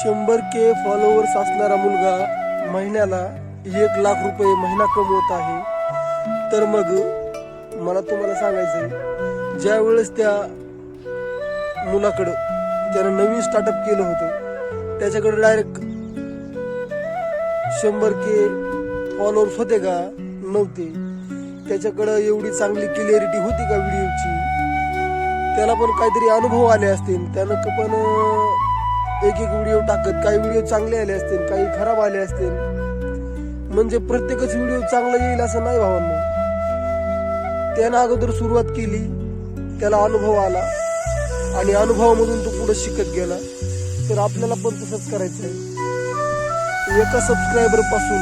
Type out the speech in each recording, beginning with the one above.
शंभर के फॉलोअर्स असणारा मुलगा महिन्याला एक लाख रुपये महिना कमवत आहे. तर मग मला तुम्हाला सांगायचंय ज्या वेळेस त्या मुलाकडं त्यानं नवीन स्टार्टअप केलं होतं त्याच्याकडे डायरेक्ट शंभर के फॉलोअर्स होते का? नव्हते. त्याच्याकडं एवढी चांगली क्लिअरिटी होती का व्हिडिओची त्याला पण काहीतरी अनुभव आले असतील. त्यानं पण एक एक व्हिडिओ टाकत काही व्हिडिओ चांगले आले असतील काही खराब आले असतील. म्हणजे प्रत्येकच व्हिडिओ चांगला येईल असं नाही भावांनो त्यानं अगोदर सुरुवात केली त्याला अनुभव आला. आणि अनुभवामधून तो पुढे शिकत गेला. तर आपल्याला पण तसंच करायचं आहे. एका सबस्क्रायबरपासून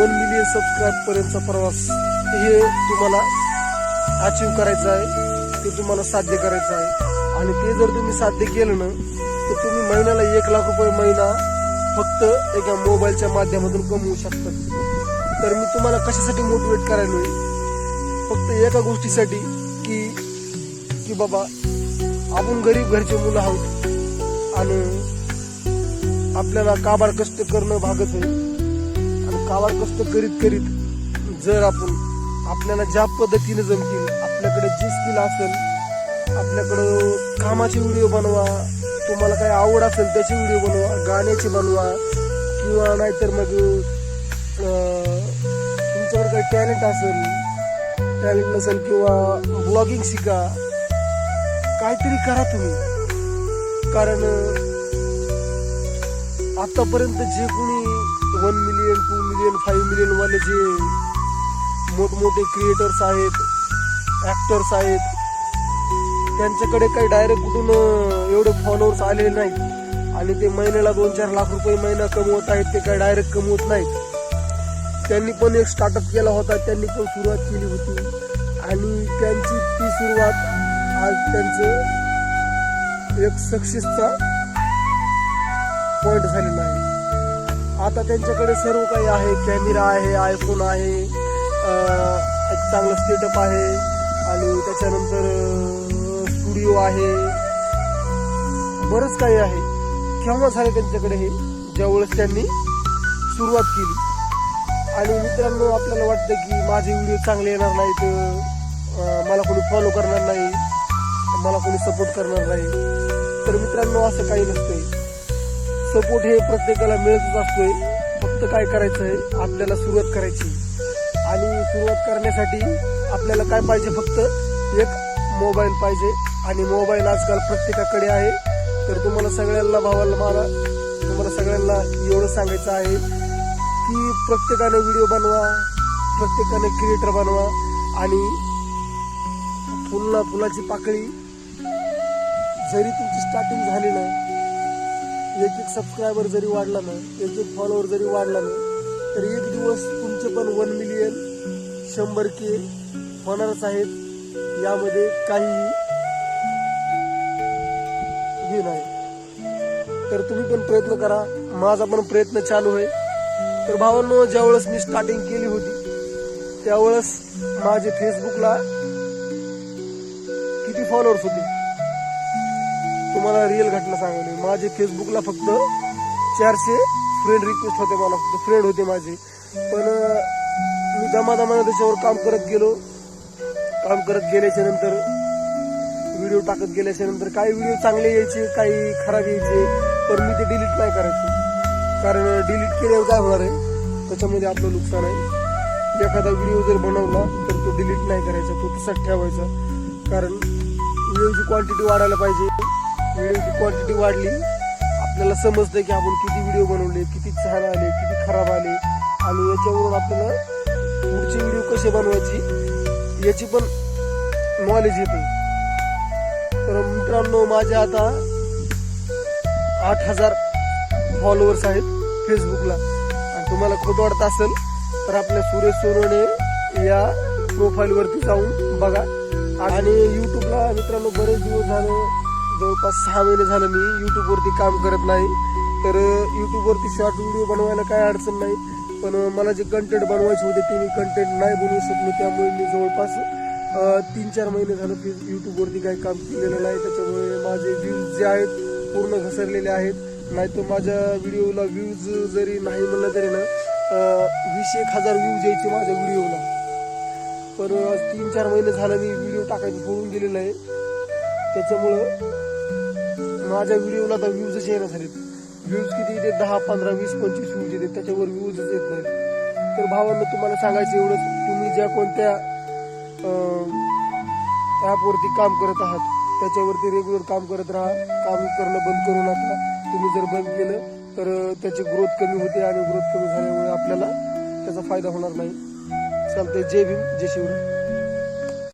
वन मिलियन सबस्क्राईब पर्यंतचा प्रवास हे तुम्हाला अचीव करायचं आहे. ते तुम्हाला साध्य करायचं आहे. आणि ते जर तुम्ही साध्य केलं ना तर तुम्ही महिन्याला एक लाख रुपये महिना फक्त एका मोबाईलच्या माध्यमातून कमवू शकता. तर मी तुम्हाला कशासाठी मोटिवेट करायलो फक्त एका गोष्टीसाठी की की बाबा आपण गरीब घरचे मुलं आहोत आणि आपल्याला काबाड कष्ट करणं भागत आहे. आणि काबाड कष्ट करीत करीत जर आपण आपल्याला ज्या पद्धतीने जमतील आपल्याकडे जी स्किल असेल आपल्याकडं कामाचे व्हिडिओ बनवा तुम्हाला काही आवड असेल त्याचे व्हिडिओ बनवा गाण्याची बनवा किंवा नाहीतर मग तुमच्यावर तुमच्याकडे काही टॅलेंट असेल टॅलेंट नसेल किंवा ब्लॉगिंग शिका काहीतरी करा तुम्ही. कारण आतापर्यंत जे कोणी one million two million five मिलियनवाले जे मोठमोठे क्रिएटर्स आहेत ॲक्टर्स आहेत त्यांच्याकडे काही डायरेक्ट कुठून एवढे फॉलोअर्स आलेले नाहीत. आणि ते महिन्याला दोन चार लाख रुपये महिना कमवत आहेत ते काही डायरेक्ट कमवत नाहीत. त्यांनी पण एक स्टार्टअप केला होता त्यांनी पण सुरुवात केली होती. आणि त्यांची ती सुरुवात आज त्यांचं एक सक्सेसचा पॉईंट झालेला आहे. आता त्यांच्याकडे सर्व काही आहे. कॅमेरा आहे आयफोन आहे एक चांगलं स्टेटअप आहे. आणि त्याच्यानंतर स्टुडिओ आहे. बरंच काही आहे. केव्हा झाले त्यांच्याकडे हे? ज्यावेळेस त्यांनी सुरुवात केली. आणि मित्रांनो आपल्याला वाटतं की माझे व्हिडिओ चांगले येणार नाहीत. मला कोणी फॉलो करणार नाही. मला कोणी सपोर्ट करणार नाही. तर मित्रांनो असं काही नसतंय. सपोर्ट हे प्रत्येकाला मिळतच असतोय. फक्त काय करायचं आहे? आपल्याला सुरुवात करायची. आणि सुरुवात करण्यासाठी आपल्याला काय पाहिजे फक्त? एक मोबाईल पाहिजे आणि मोबाईल आजकाल प्रत्येकाकडे आहे. तर तुम्हाला सगळ्यांना भावाला मला तुम्हाला सगळ्यांना एवढं सांगायचं आहे की प्रत्येकाने व्हिडिओ बनवा प्रत्येकाने क्रिएटर बनवा आणि फुलना फुलाची पाकळी जरी तुमची स्टार्टिंग झाली ना एक एक सबस्क्रायबर जरी वाढला ना एक एक फॉलोअर जरी वाढला ना तर एक दिवस तुमचे पण वन मिलियन शंभर के होणारच आहेत. यामध्ये काही हे नाही. तर तुम्ही पण प्रयत्न करा. माझा पण प्रयत्न चालू आहे. तर भावांनो ज्यावेळेस मी स्टार्टिंग केली होती त्यावेळेस माझे फेसबुकला किती फॉलोअर्स होते? तुम्हाला रिअल घटना सांगली माझे फेसबुकला फक्त चारशे फ्रेंड रिक्वेस्ट होते मला. फक्त फ्रेंड होते माझे. पण अं, मी दमादमाने त्याच्यावर काम करत गेलो. काम करत गेल्याच्यानंतर व्हिडिओ टाकत गेल्याच्यानंतर काही व्हिडिओ चांगले यायचे काही खराब यायचे पण मी ते डिलीट नाही करायचे. कारण डिलीट केल्यावर काय होणार आहे? त्याच्यामध्ये आपलं नुकसान आहे. एखादा व्हिडिओ जर बनवला तर तो डिलीट नाही करायचा तो तसाच ठेवायचा. कारण व्हिडिओची क्वांटिटी वाढायला पाहिजे. व्हिडिओची क्वांटिटी वाढली आपल्याला समजतं की आपण किती व्हिडिओ बनवले किती छान आले किती खराब आले. आणि याच्यावरून आपल्याला पुढचे व्हिडिओ कसे बनवायची याची पण नॉलेज येते. तर मित्रांनो माझे आता आठ हजार फॉलोअर्स आहेत फेसबुकला आणि तुम्हाला खोट वाटत असेल तर आपल्या सुरेश सोनवणे या प्रोफाईलवरती जाऊन बघा. आणि युट्यूबला मित्रांनो बरेच दिवस झालं जवळपास सहा महिने झालं मी युट्यूबवरती काम करत नाही. तर युट्यूबवरती शॉर्ट व्हिडिओ बनवायला काय अडचण नाही. पण मला जे कंटेंट बनवायचे होते ते मी कंटेंट नाही बनवू शकलो. त्यामुळे मी जवळपास तीन चार महिने झालं की यूट्यूबवरती काही काम केलेलं नाही. त्याच्यामुळे माझे व्ह्यूज जे आहेत पूर्ण घसरलेले आहेत. नाही तर माझ्या व्हिडिओला व्ह्यूज जरी नाही म्हणलं तरी ना वीस एक हजार व्ह्यूज यायचे माझ्या व्हिडिओला. पण आज तीन चार महिने झालं मी व्हिडिओ टाकायचं सोडून गेलेलं आहे. त्याच्यामुळं माझ्या व्हिडिओला आता व्ह्यूजच येणार झालेत. व्ह्यूज किती येते दहा पंधरा वीस पंचवीस व्ह्यूज येते त्याच्यावर व्ह्यूजच येत नाही तर भावांना तुम्हाला सांगायचं एवढंच. तुम्ही ज्या कोणत्या ॲपवरती काम करत आहात त्याच्यावरती रेग्युलर काम करत राहा. काम करणं बंद करू नका तुम्ही जर बंद केलं तर त्याची ग्रोथ कमी होते आणि ग्रोथ कमी झाल्यामुळे आपल्याला त्याचा फायदा होणार नाही. चालतंय. जय भीम जय शिवराय.